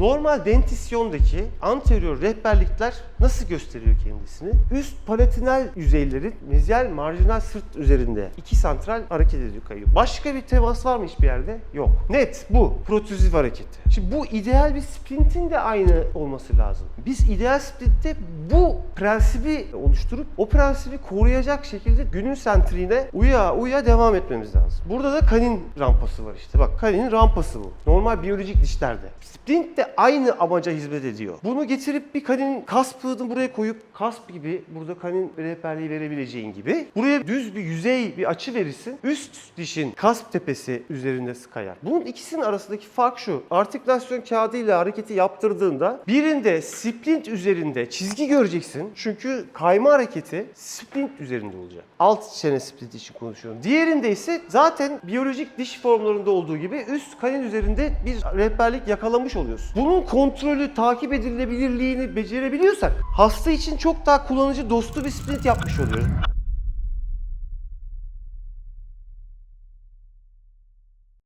Normal dentisyondaki anterior rehberlikler nasıl gösteriyor kendisini? Üst palatinal yüzeylerin meziyal marjinal sırt üzerinde iki santral hareket ediyor kayıyor. Başka bir temas var mı hiçbir yerde? Yok. Net bu. Protrüzif hareketi. Şimdi bu ideal bir sprintin de aynı olması lazım. Biz ideal sprintte bu prensibi oluşturup o prensibi koruyacak şekilde günün sentriğine uya uya devam etmemiz lazım. Burada da kanin rampası var işte. Bak kaninin rampası bu. Normal biyolojik dişlerde. Sprint de aynı amaca hizmet ediyor. Bunu getirip bir kanin kasp buraya koyup kasp gibi burada kanin rehberliği verebileceğin gibi buraya düz bir yüzey bir açı verirsin. Üst dişin kasp tepesi üzerinde kayar. Bunun ikisinin arasındaki fark şu. Artikülasyon kağıdıyla hareketi yaptırdığında birinde sprint üzerinde çizgi göreceksin. Çünkü kayma hareketi sprint üzerinde olacak. Alt çene sprint için konuşuyorum. Diğerinde ise zaten biyolojik diş formlarında olduğu gibi üst kanin üzerinde bir rehberlik yakalamış oluyorsun. Bunun kontrolü, takip edilebilirliğini becerebiliyorsak hasta için çok daha kullanıcı dostu bir sprint yapmış oluyoruz.